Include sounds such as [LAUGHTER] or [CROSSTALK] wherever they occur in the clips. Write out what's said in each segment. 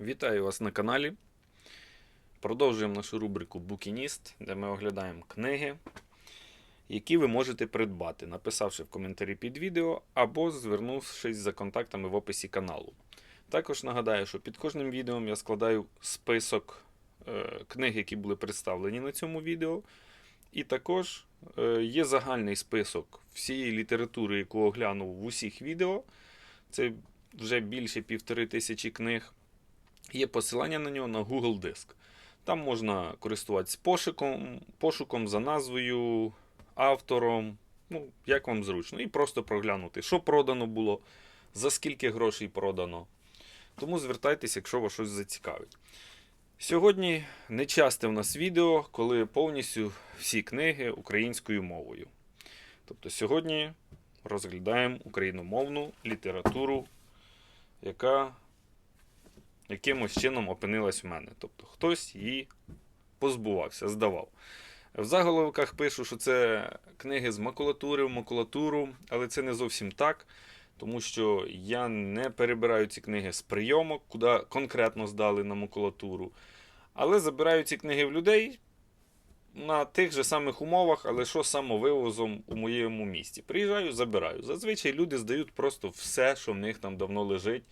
Вітаю вас на каналі. Продовжуємо нашу рубрику Букініст, де ми оглядаємо книги, які ви можете придбати, написавши в коментарі під відео або звернувшись за контактами в описі каналу. Також нагадаю, що під кожним відео я складаю список е, книг, які були представлені на цьому відео. І також е, є загальний список всієї літератури, яку оглянув в усіх відео. Це вже більше півтори тисячі книг. Є посилання на нього на Google Диск. Там можна користуватися пошуком, пошуком за назвою, автором, ну, як вам зручно, і просто проглянути, що продано було, за скільки грошей продано. Тому звертайтеся, якщо вас щось зацікавить. Сьогодні нечасте в нас відео, коли повністю всі книги українською мовою. Тобто сьогодні розглядаємо україномовну літературу, яка якимось чином опинилась в мене. Тобто хтось її позбувався, здавав. В заголовках пишу, що це книги з макулатури в макулатуру, але це не зовсім так, тому що я не перебираю ці книги з прийомок, куди конкретно здали на макулатуру. Але забираю ці книги в людей на тих же самих умовах, але що самовивозом у моєму місті. Приїжджаю, забираю. Зазвичай люди здають просто все, що в них там давно лежить.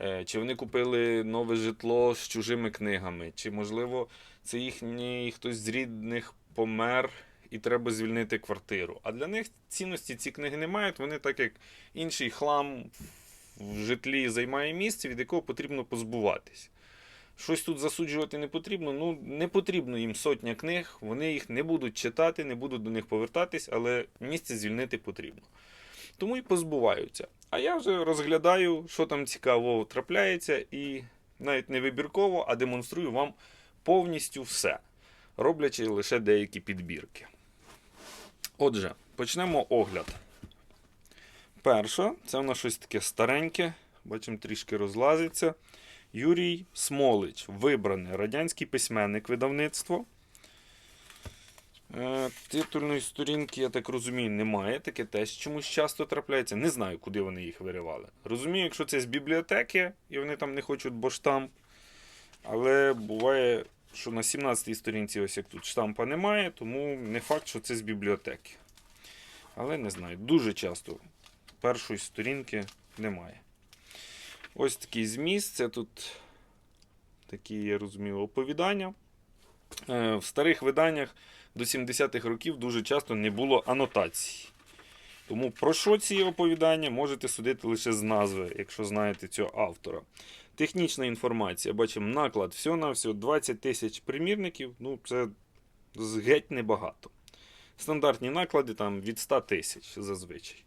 Е, Чи вони купили нове житло з чужими книгами, чи, можливо, це їхній хтось з рідних помер і треба звільнити квартиру. А для них цінності ці книги не мають. Вони, так як інший хлам в житлі займає місце, від якого потрібно позбуватись. Щось тут засуджувати не потрібно. Ну, не потрібно їм сотня книг, вони їх не будуть читати, не будуть до них повертатись, але місце звільнити потрібно. Тому і позбуваються. А я вже розглядаю, що там цікавого трапляється, і навіть не вибірково, а демонструю вам повністю все, роблячи лише деякі підбірки. Отже, почнемо огляд. Перша, це в нас щось таке стареньке, бачимо, трішки розлазиться. Юрій Смолич, вибраний радянський письменник видавництво. Е, Титульної сторінки, я так розумію, немає. Таке теж чомусь часто трапляється. Не знаю, куди вони їх виривали. Розумію, якщо це з бібліотеки і вони там не хочуть, бо штамп. Але буває, що на 17-й сторінці, ось як тут штампа немає, тому не факт, що це з бібліотеки. Але не знаю, дуже часто першої сторінки немає. Ось такий зміст. Це тут такі, я розумію, оповідання. Е, В старих виданнях до 70-х років дуже часто не було анотацій. Тому про що ці оповідання можете судити лише з назви, якщо знаєте цього автора. Технічна інформація. Бачимо наклад всього на всього 20 тисяч примірників. Ну, це геть небагато. Стандартні наклади там від 100 тисяч зазвичай.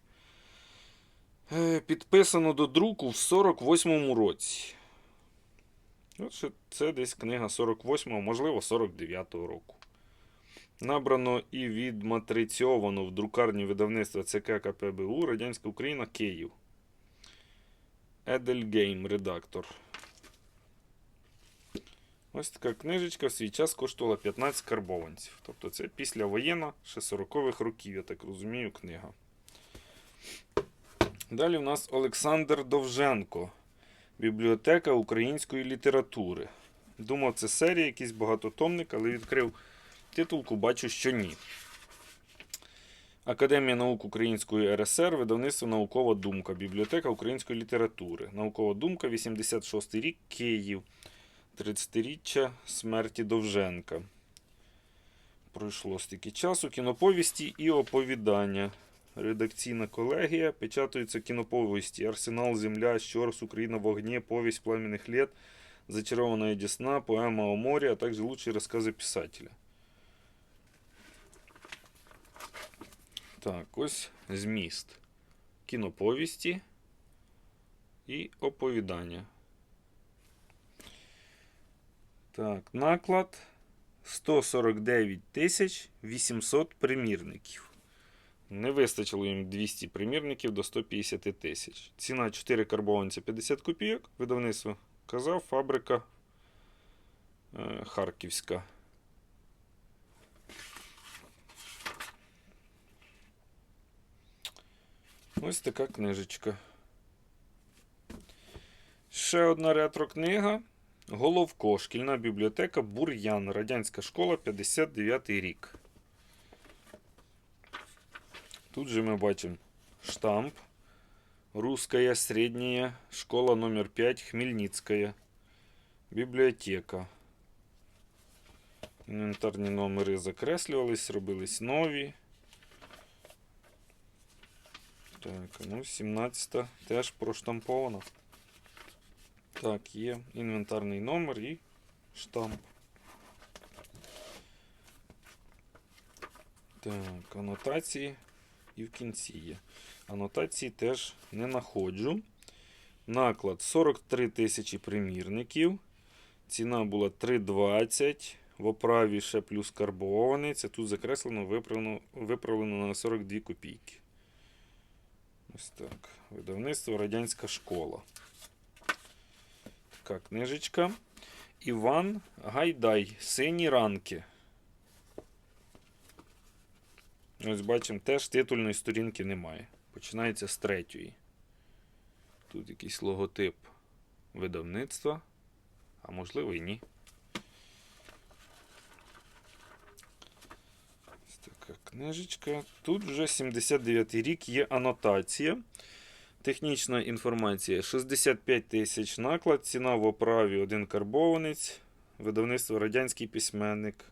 Е, Підписано до друку в 48-му році. Це десь книга 48-го, можливо, 49-го року. Набрано і відматрицьовано в друкарні видавництва ЦК КПБУ Радянська Україна Київ. Едельгейм, редактор. Ось така книжечка в свій час коштувала 15 карбованців. Тобто це післявоєнна, ще 40-х років, я так розумію, книга. Далі в нас Олександр Довженко. Бібліотека української літератури. Думав, це серія, якийсь багатотомник, але відкрив титулку, бачу, що ні. Академія наук Української РСР, видавництво Наукова думка, Бібліотека української літератури. Наукова думка, 86 рік, Київ. 30-річчя смерті Довженка. Пройшло стільки часу. Кіноповісті і оповідання. Редакційна колегія. Печатаються кіноповісті. Арсенал, Земля, Щорс, Україна в вогні, Повість пламенних лет, Зачарована Десна, Поема о морі, а також лучшие рассказы писателя. Так, ось зміст. Кіноповісті і оповідання. Так, наклад 149 тисяч 800 примірників. Не вистачило їм 200 примірників до 150 тисяч. Ціна 4 карбованця 50 копійок. Видавництво казав, фабрика е, Харківська. Ось така книжечка. Ще одна ретро-книга. Головко, шкільна бібліотека Бур'ян, Радянська школа, 59 рік. Тут же ми бачимо штамп. Русская средняя школа номер 5 Хмельницкая. Бібліотека. Інвентарні номери закреслювались, робились нові. Так, ну 17 теж проштампована. Так, є інвентарний номер і штамп. Так, анотації і в кінці є. Анотації теж не знаходжу. Наклад 43 тисячі примірників. Ціна була 3,20. В оправі ще плюс карбований. Це тут закреслено, виправлено, виправлено на 42 копійки. Ось так. Видавництво Радянська школа. Така книжечка. Іван Гайдай. Сині ранки. Ось бачимо, теж титульної сторінки немає. Починається з третьої. Тут якийсь логотип видавництва, а можливо і ні. Ось така книжечка. Тут вже 79-й рік є анотація. Технічна інформація 65 тисяч наклад, ціна в оправі один карбованець, видавництво радянський письменник.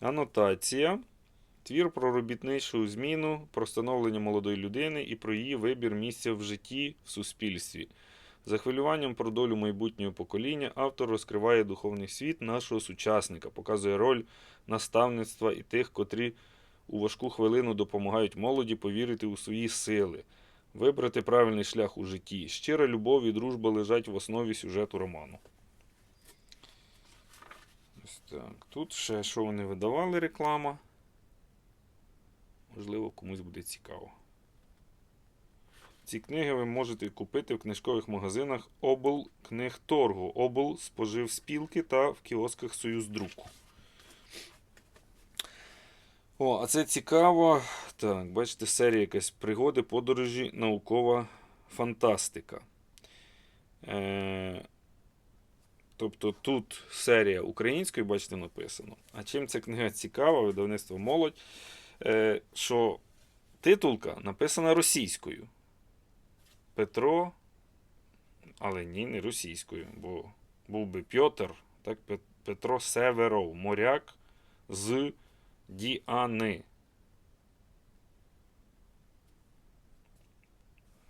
Анотація. Твір про робітничу зміну, про становлення молодої людини і про її вибір місця в житті в суспільстві. За хвилюванням про долю майбутнього покоління автор розкриває духовний світ нашого сучасника, показує роль наставництва і тих, котрі у важку хвилину допомагають молоді повірити у свої сили, вибрати правильний шлях у житті. Щира любов і дружба лежать в основі сюжету роману. Ось так. Тут ще що вони видавали реклама. Можливо, комусь буде цікаво. Ці книги ви можете купити в книжкових магазинах облкнигторгу, облспоживспілки та в кіосках Союздруку. О, а це цікаво. Так, бачите, серія якась пригоди, подорожі, наукова фантастика. Е, тобто тут серія українською, бачите, написано. А чим ця книга цікава, видавництво молодь, е, що титулка написана російською. Петро, але ні, не російською, бо був би Пьотр, так, Петро Северов, моряк з Діани.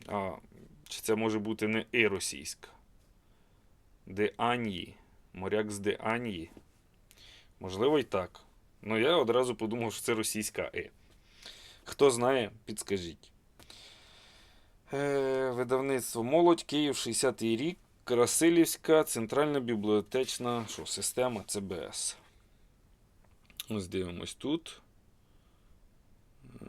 А, чи це може бути не і російська? Деанії. Моряк з Деанії. Можливо, і так. Ну я одразу подумав, що це російська І. Хто знає, підскажіть. Е, видавництво Молодь, Київ, 60-й рік. Красилівська центральна бібліотечна що, система ЦБС. Ось дивимось тут. Е,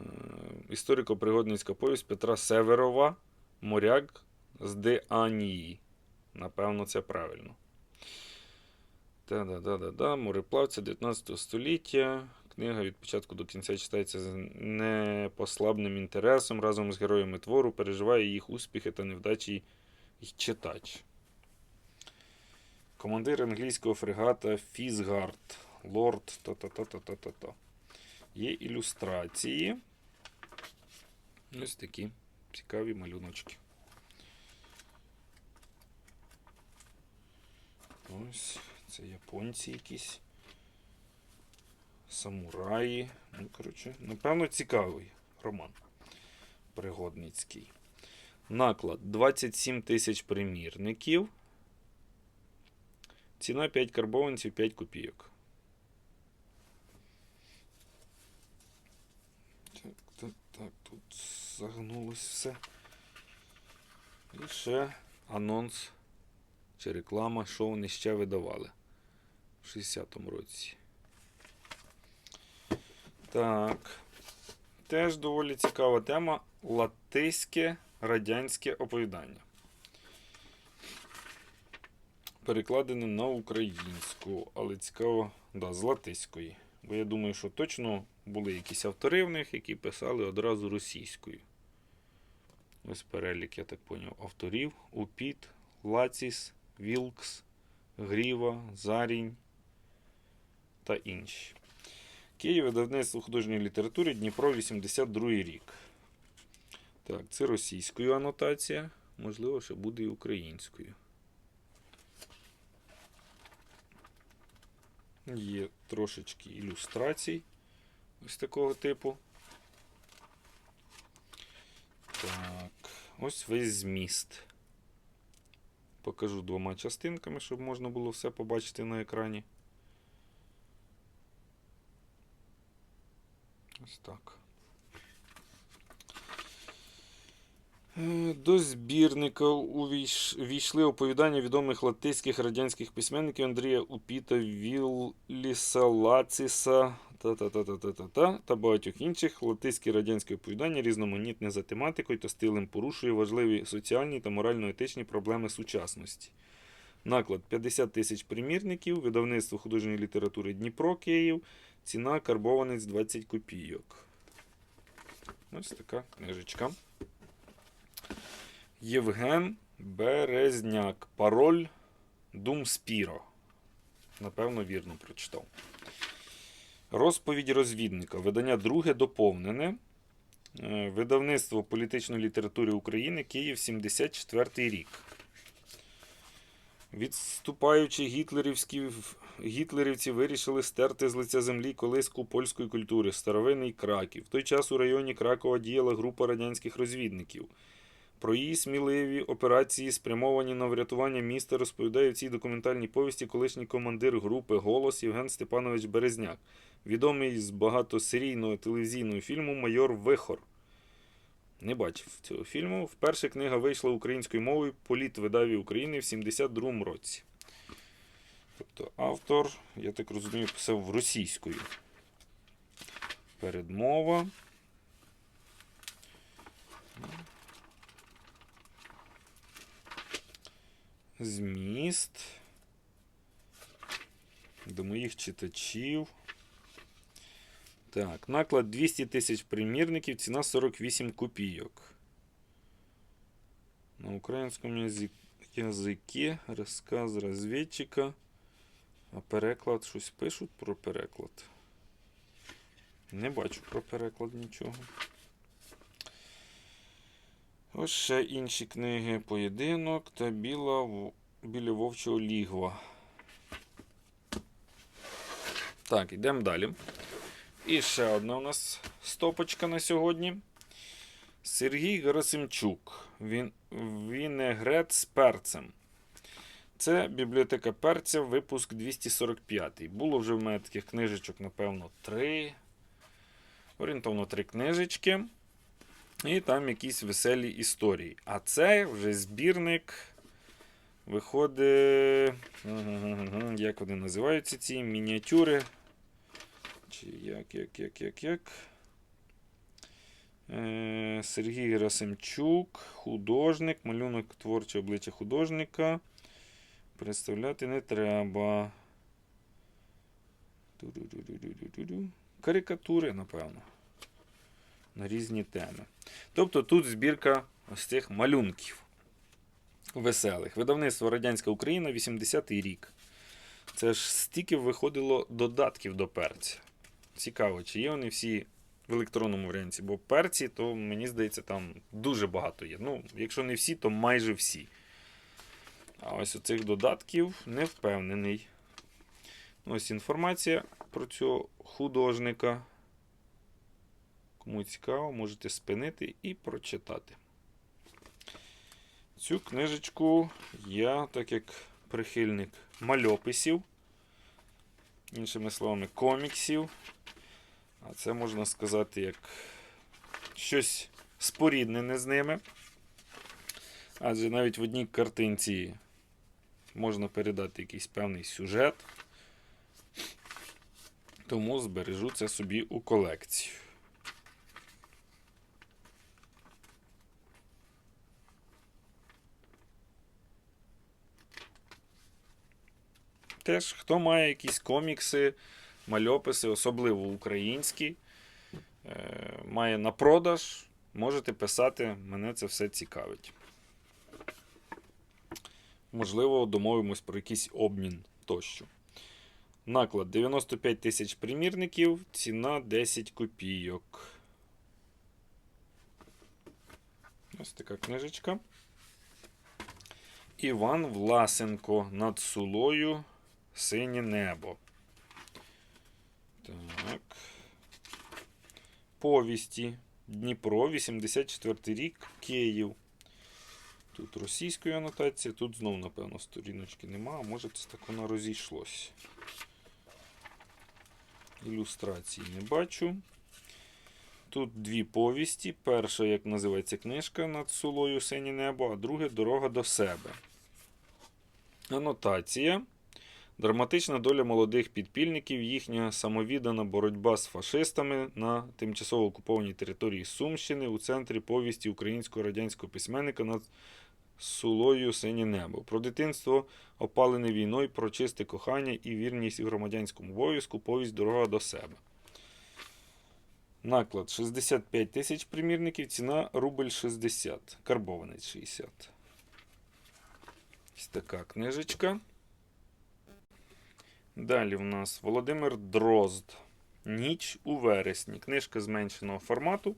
Історико-пригодницька повість Петра Северова. Моряк з Деанії. Напевно, це правильно. Та-да-да-да-да. Мореплавця 19 століття. Книга від початку до кінця читається з непослабним інтересом. Разом з героями твору переживає їх успіхи та невдачі й читач. Командир англійського фрегата Фізгард. Лорд. Та-та-та-та-та-та. Є ілюстрації. Ось такі цікаві малюночки. Ось, це японці якісь. Самураї. Ну, коротше, напевно, цікавий роман. Пригодницький. Наклад 27 тисяч примірників. Ціна 5 карбованців 5 копійок. Так, так, тут загнулось все. І ще анонс чи реклама, що вони ще видавали в 60-му році. Так. Теж доволі цікава тема. Латиське радянське оповідання. Перекладене на українську, але цікаво, да, з латиської. Бо я думаю, що точно були якісь автори в них, які писали одразу російською. Ось перелік, я так поняв, авторів. Упіт, Лаціс, Вілкс, Гріва, Зарінь та інші. Київ видавництво художньої літератури Дніпро 82 рік. Так, це російською анотація. Можливо, ще буде і українською. Є трошечки ілюстрацій ось такого типу. Так, ось весь зміст. Покажу двома частинками, щоб можна було все побачити на екрані. Ось так. Е, До збірника увійшли оповідання відомих латиських радянських письменників Андрія Упіта, Вілліса Лаціса та, та, та, та, та, та, та, та багатьох інших. Латиські радянські оповідання різноманітне за тематикою та стилем порушує важливі соціальні та морально-етичні проблеми сучасності. Наклад 50 тисяч примірників, видавництво художньої літератури Дніпро Київ, ціна карбованець 20 копійок. Ось така книжечка. Євген Березняк. Пароль Думспіро. Напевно, вірно прочитав. Розповідь розвідника. Видання друге доповнене. Е, Видавництво політичної літератури України Київ 74 рік. Відступаючи гітлерівські, гітлерівці вирішили стерти з лиця землі колиску польської культури, старовинний Краків. В той час у районі Кракова діяла група радянських розвідників. Про її сміливі операції, спрямовані на врятування міста, розповідає в цій документальній повісті колишній командир групи Голос Євген Степанович Березняк, відомий з багатосерійного телевізійного фільму Майор Вихор. Не бачив цього фільму. Вперше книга вийшла українською мовою Політ видаві України в 72-му році. Тобто автор, я так розумію, писав російською. Передмова. Зміст. До моїх читачів. Так, наклад 200 тисяч примірників, ціна 48 копійок. На українському язикі розказ розвідчика. А переклад щось пишуть про переклад. Не бачу про переклад нічого. Ось ще інші книги Поєдинок та Біла біля вовчого лігва. Так, йдемо далі. І ще одна у нас стопочка на сьогодні. Сергій Герасимчук. Він Вінегрет з перцем. Це бібліотека перця, випуск 245. Було вже в мене таких книжечок, напевно, три. Орієнтовно три книжечки. І там якісь веселі історії. А це вже збірник. Виходить. [LAUGHS] Як вони називаються ці мініатюри? Чи як, як, як, як, як? Е, Сергій Герасимчук, художник, малюнок творче обличчя художника. Представляти не треба. Карикатури, напевно. На різні теми. Тобто тут збірка ось цих малюнків веселих. Видавництво Радянська Україна, 80-й рік. Це ж стільки виходило додатків до перця. Цікаво, чи є вони всі в електронному варіанті, бо перці, то мені здається, там дуже багато є. Ну, якщо не всі, то майже всі. А ось оцих додатків не впевнений. Ось інформація про цього художника. Кому цікаво, можете спинити і прочитати. Цю книжечку я, так як прихильник мальописів, іншими словами, коміксів. А це можна сказати як щось споріднене з ними. Адже навіть в одній картинці можна передати якийсь певний сюжет. Тому збережу це собі у колекцію. Теж, хто має якісь комікси, мальописи, особливо українські, е, має на продаж, можете писати, мене це все цікавить. Можливо, домовимось про якийсь обмін тощо. Наклад 95 тисяч примірників, ціна 10 копійок. Ось така книжечка. Іван Власенко над Сулою Синє небо. Так. Повісті. Дніпро, 84 рік, Київ. Тут російської анотації, тут знову, напевно, сторіночки нема, а може це так воно розійшлось. Ілюстрації не бачу. Тут дві повісті. Перша, як називається книжка над сулою Синє небо, а друге Дорога до себе. Анотація. Драматична доля молодих підпільників, їхня самовіддана боротьба з фашистами на тимчасово окупованій території Сумщини у центрі повісті українського радянського письменника над сулою Синє небо. Про дитинство, опалене війною, про чисте кохання і вірність у громадянському обов'язку, повість Дорога до себе. Наклад 65 тисяч примірників, ціна рубль 60, карбованець 60. Ось така книжечка. Далі в нас Володимир Дрозд. Ніч у вересні. Книжка зменшеного формату.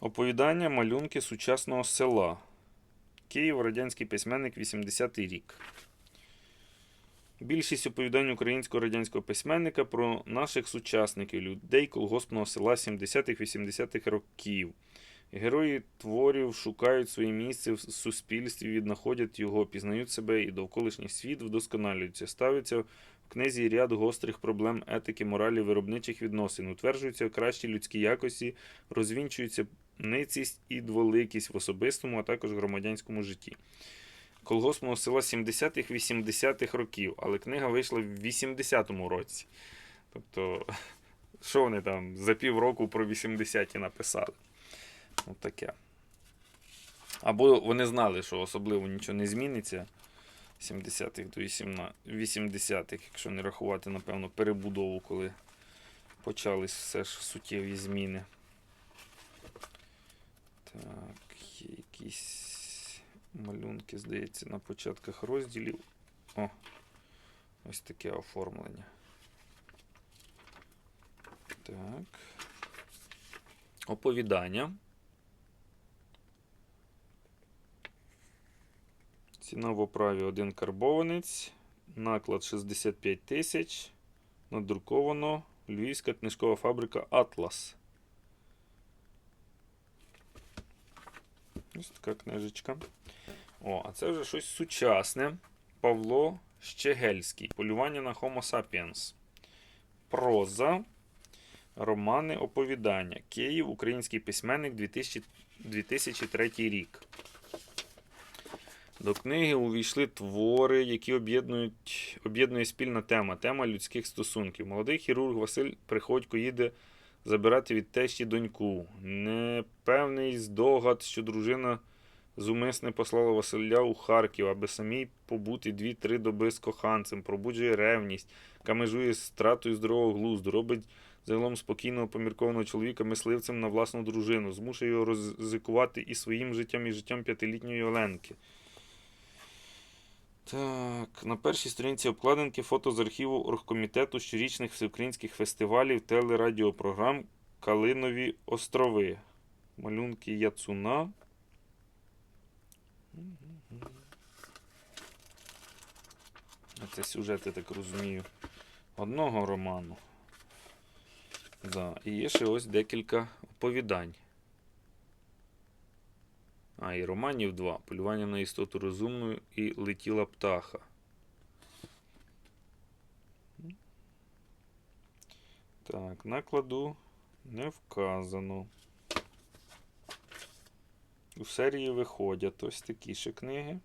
Оповідання малюнки сучасного села. Київ, радянський письменник, 80-й рік. Більшість оповідань українського радянського письменника про наших сучасників, людей колгоспного села 70-х-80-х років. Герої творів шукають своє місце в суспільстві, віднаходять його, пізнають себе і довколишній світ вдосконалюються. Ставиться в книзі ряд гострих проблем етики, моралі, виробничих відносин, утверджуються кращі людські якості, розвінчується ницість і дволикість в особистому, а також громадянському житті. Колгоспного села 70-х-80-х років, але книга вийшла в 80-му році. Тобто, [LAUGHS] що вони там за півроку про 80-ті написали? От таке. Або вони знали, що особливо нічого не зміниться 70-х до 80-х, якщо не рахувати, напевно, перебудову, коли почались все ж суттєві зміни. Так, є якісь малюнки, здається, на початках розділів. О, ось таке оформлення. Так. Оповідання. Ціна в оправі один карбованець. Наклад 65 тисяч. Надруковано Львівська книжкова фабрика Атлас. Ось така книжечка. О, а це вже щось сучасне. Павло Щегельський. Полювання на Homo sapiens. Проза. Романи оповідання. Київ, український письменник 2000, 2003 рік. До книги увійшли твори, які об'єднують, об'єднує спільна тема тема людських стосунків. Молодий хірург Василь Приходько їде забирати від тещі доньку. Непевний здогад, що дружина зумисне послала Василя у Харків, аби самій побути дві-три доби з коханцем, пробуджує ревність, камежує стратою здорового глузду, робить загалом спокійного поміркованого чоловіка мисливцем на власну дружину, змушує його ризикувати і своїм життям, і життям п'ятилітньої Оленки. Так, на першій сторінці обкладинки фото з архіву оргкомітету щорічних всеукраїнських фестивалів телерадіопрограм Калинові острови. Малюнки Яцуна. Це сюжет, я так розумію, одного роману. Да. І є ще ось декілька оповідань. А, і романів два. Полювання на істоту розумну і летіла птаха. Так, накладу не вказано. У серії виходять ось такі ще книги.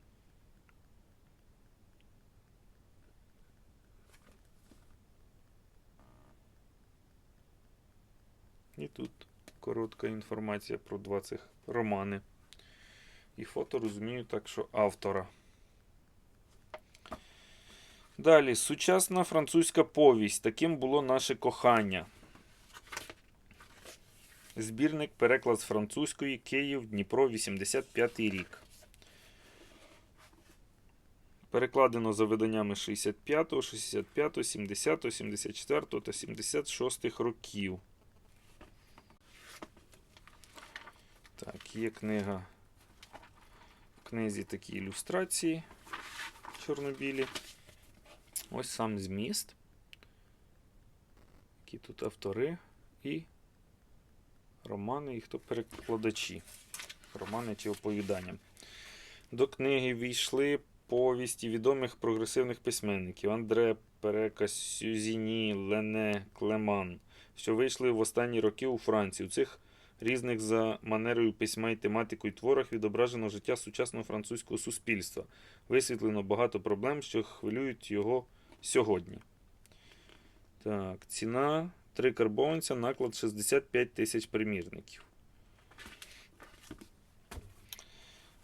І тут коротка інформація про два цих романи. І фото розумію так, що автора. Далі, сучасна французька повість. Таким було наше кохання. Збірник переклад з французької Київ Дніпро 85 рік. Перекладено за виданнями 65, 65, 70, 74 та 76 років. Так, є книга. Книзі такі ілюстрації чорнобілі. Ось сам зміст. Які тут автори і романи, і хто перекладачі. Романи чи оповідання. До книги війшли повісті відомих прогресивних письменників Андре Перека, Сюзіні, Лене, Клеман, що вийшли в останні роки у Франції. У цих різних за манерою письма і тематикою творах відображено життя сучасного французького суспільства. Висвітлено багато проблем, що хвилюють його сьогодні. Так, ціна 3 карбованця, наклад 65 тисяч примірників.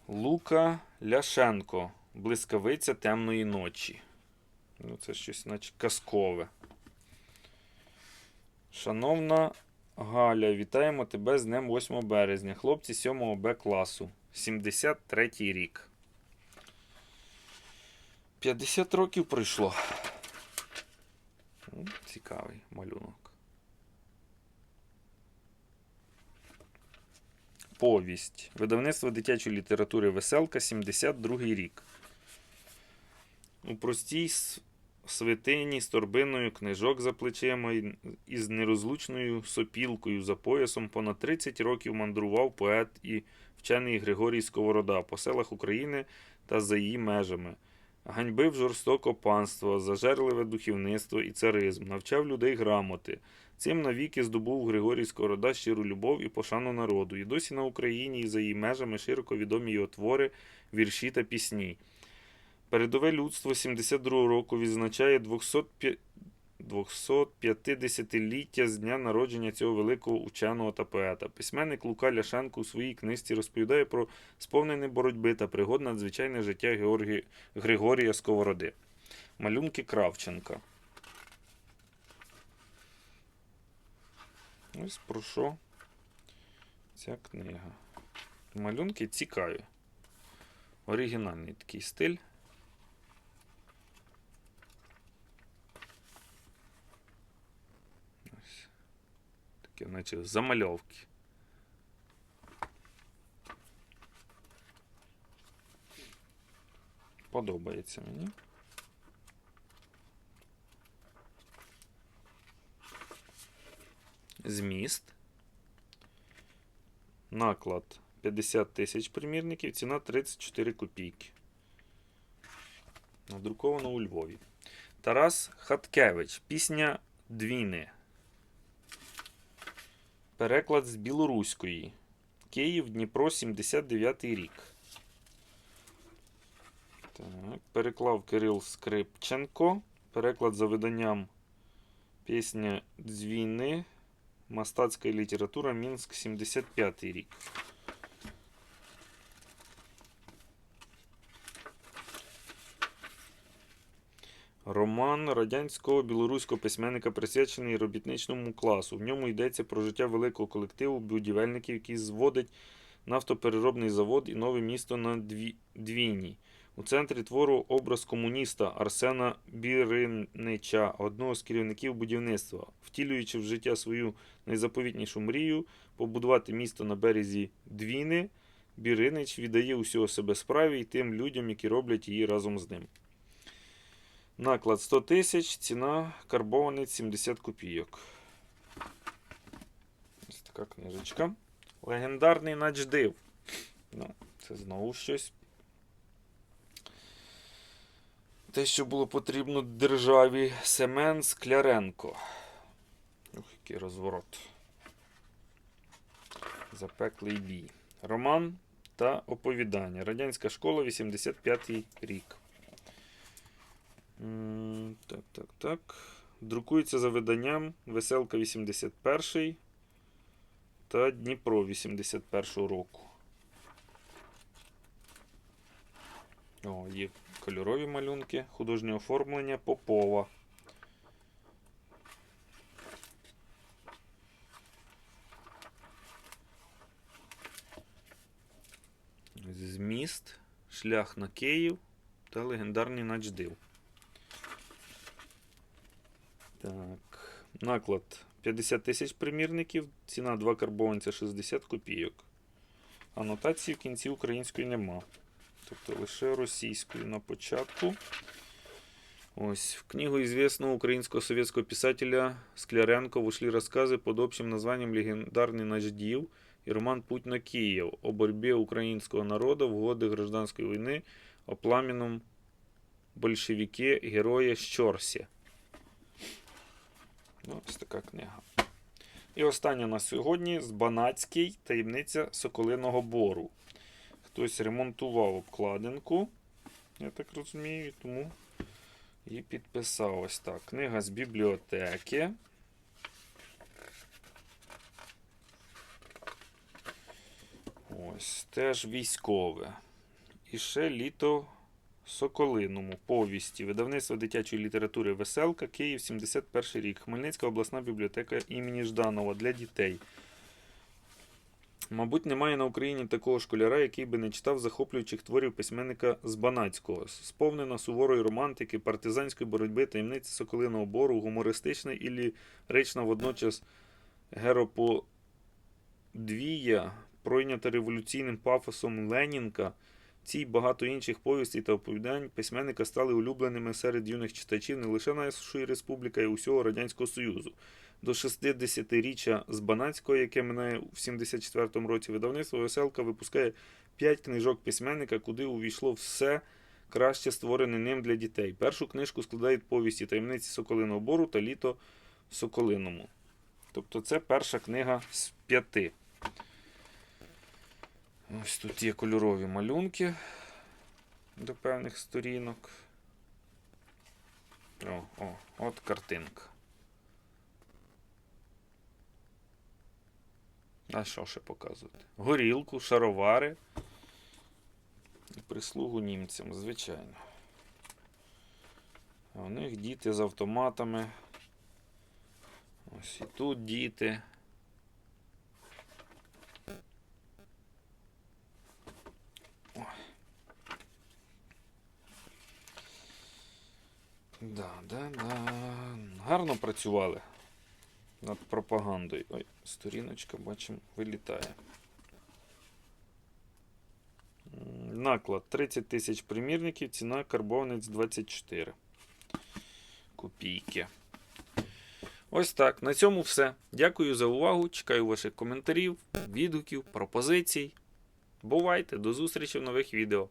Лука Ляшенко. Блискавиця темної ночі. Ну, це щось наче казкове. Шановна Галя, вітаємо тебе з днем 8 березня. Хлопці 7 Б класу. 73 рік. 50 років пройшло. Цікавий малюнок. Повість. Видавництво дитячої літератури Веселка, 72 рік. У простій с- свитині з торбиною книжок за плечима і із нерозлучною сопілкою за поясом понад 30 років мандрував поет і вчений Григорій Сковорода по селах України та за її межами. Ганьбив жорстоко панство, зажерливе духовництво і царизм, навчав людей грамоти. Цим навіки здобув Григорій Сковорода щиру любов і пошану народу. І досі на Україні і за її межами широко відомі його твори, вірші та пісні. Передове людство 72 року відзначає 250-ліття з дня народження цього великого ученого та поета. Письменник Лука Ляшенко у своїй книжці розповідає про сповнене боротьби та пригод надзвичайне життя Георгі... Григорія Сковороди. Малюнки Кравченка. Ось про що ця книга. Малюнки цікаві. Оригінальний такий стиль. Таке, наче замальовки. Подобається мені. Зміст. Наклад 50 тисяч примірників, ціна 34 копійки. Надруковано у Львові. Тарас Хаткевич. Пісня Двіни. Переклад з білоруської. Київ, Дніпро, 79 рік. Так, переклав Кирил Скрипченко. Переклад за виданням Пісня Дзвіни. Мастацька література Мінськ, 75 рік. Роман радянського білоруського письменника присвячений робітничному класу. В ньому йдеться про життя великого колективу будівельників, який зводить нафтопереробний завод і нове місто на Дві... Двійні. У центрі твору образ комуніста Арсена Біринича, одного з керівників будівництва, втілюючи в життя свою найзаповітнішу мрію побудувати місто на березі Двіни, Біринич віддає усього себе справі і тим людям, які роблять її разом з ним. Наклад 100 тисяч, ціна карбованець 70 копійок. Ось така книжечка. Легендарний начдив. Ну, це знову щось. Те, що було потрібно державі Семен Скляренко. Ух, який розворот. Запеклий бій. Роман та оповідання. Радянська школа, 85-й рік. Так, так, так. Друкується за виданням Веселка 81 та Дніпро 81 року. О, є кольорові малюнки, художнє оформлення Попова. Зміст, шлях на Київ, та легендарний начдив. Так. Наклад 50 тисяч примірників, ціна 2 карбованця 60 копійок. Анотації в кінці української нема. Тобто лише російською на початку. Ось, в книгу известного украинского советского писателя Скляренко вошли рассказы под общим названием «Легендарный Наждив» и роман «Путь на Киев» о борьбе украинского народа в годы гражданской войны, о пламенном большевике герое Щорсі. Ось така книга. І остання на сьогодні Збанацький таємниця Соколиного Бору. Хтось ремонтував обкладинку, я так розумію, тому і підписав ось так. Книга з бібліотеки. Ось, теж військове. І ще літо Соколиному повісті. Видавництво дитячої літератури Веселка, Київ, 71 рік. Хмельницька обласна бібліотека імені Жданова для дітей. Мабуть, немає на Україні такого школяра, який би не читав захоплюючих творів письменника Збанацького, сповнена суворої романтики, партизанської боротьби, таємниці Соколиного Бору, гумористична і лірична водночас героподвія, пройнята революційним пафосом Ленінка. Ці й багато інших повістей та оповідань письменника стали улюбленими серед юних читачів не лише нашої республіки, а й усього Радянського Союзу. До 60-річчя з Банацького, яке минає в 74-му році, видавництво Веселка випускає 5 книжок письменника, куди увійшло все краще створене ним для дітей. Першу книжку складають повісті таємниці Соколиного Бору та Літо Соколиному. Тобто це перша книга з п'яти. Ось тут є кольорові малюнки до певних сторінок. О, о, от картинка. А що ще показувати? Горілку, шаровари. І прислугу німцям, звичайно. У них діти з автоматами. Ось і тут діти. Да, да, да. Гарно працювали над пропагандою. Ой, сторіночка, бачимо, вилітає. Наклад 30 тисяч примірників, ціна карбованець 24 копійки. Ось так. На цьому все. Дякую за увагу. Чекаю ваших коментарів, відгуків, пропозицій. Бувайте, до зустрічі в нових відео.